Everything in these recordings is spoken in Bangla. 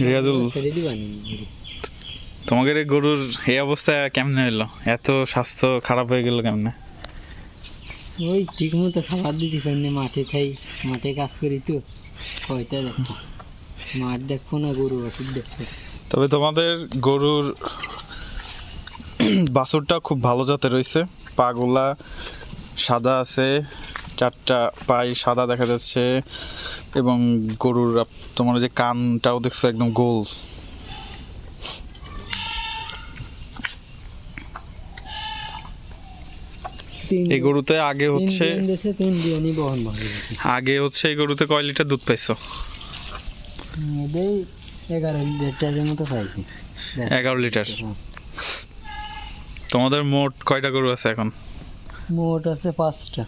রিয়াজুল তোমাদের এই গরুর এই অবস্থা কেমনে হইল? এত স্বাস্থ্য খারাপ হয়ে গেল কেমনে? ওই ঠিক মতো খাবার দিতে পারিনি মাঠে খাই মাঠে কাজ করি তো। কয়টা দেখো? মাঠ দেখব না গরু ওষুধ দেখছ তবে তোমাদের গরুর বাছুরটা খুব ভালো জাতের রয়েছে পাগুলা সাদা আছে চারটা পাই সাদা দেখা যাচ্ছে এবং গরুর তোমার যে কানটাও দেখছ একদম গোল। এই গরুতে আগে হচ্ছে আগে হচ্ছে এই গরুতে কয় লিটার দুধ পাইছো? এগারো লিটারের মতো পাইছি। এগারো লিটার। তোমাদের মোট কয়টা গরু আছে এখন? মোট আছে পাঁচটা।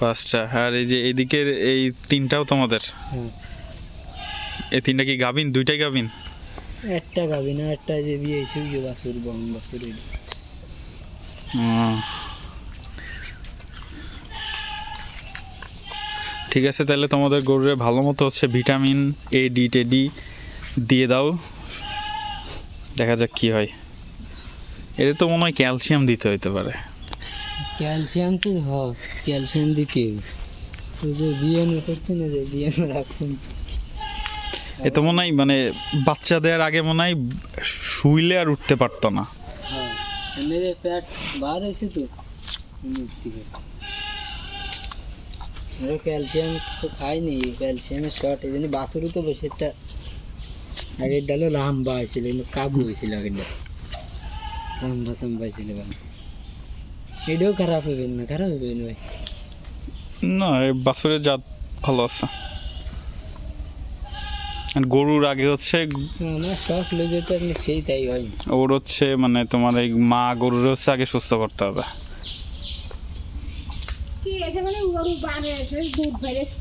পাঁচটা। আর এই যে এইদিকের এই তিনটাও তোমাদের? এই তিনটা কি গাভিন? দুইটাই গাভিন? একটা গাবি না একটা যে বিয়ে হয়েছে ওই যে বাছুর ওই ও। ঠিক আছে তাহলে তোমাদের গরুরে ভালো মতো হচ্ছে ভিটামিন এ ডি টেডি দিয়ে দাও। দেখা যাক কি হয়। এদের তো মনে হয় ক্যালসিয়াম দিতে হইতে পারে। ক্যালসিয়াম তো হয় ক্যালসিয়াম দিতে। ওই যে বিয়ানো করছে না যে বিয়ানো রাখুন। এ তো মনে হয় মানে বাচ্চা দেওয়ার আগে মনে হয় শুইলে আর উঠতে পারতো না। হ্যাঁ এমনি যে পেট বার হয়েছে তো। আরও ক্যালসিয়াম তো খাইনি ক্যালসিয়ামের শর্ট এই জন্য বাছুরও তো বেশি একটা আগের ডালে লম্বা হয়েছিল কিন্তু কাবু হয়েছিল আগের ডাল। লম্বা সাম্বা হয়েছিল এটাও খারাপ হবে না খারাপ হবে না ভাই। না এই বাছুরের জাত ভালো আছে। আর গরুর আগে হচ্ছে আমার শখ লয়ে যেতে আপনি সেই তাই হয়। ওর হচ্ছে মানে তোমার এই মা গরুর হচ্ছে আগে সুস্থ করতে হবে। কি এখানে গরু বারে দুধ বেড়েছে।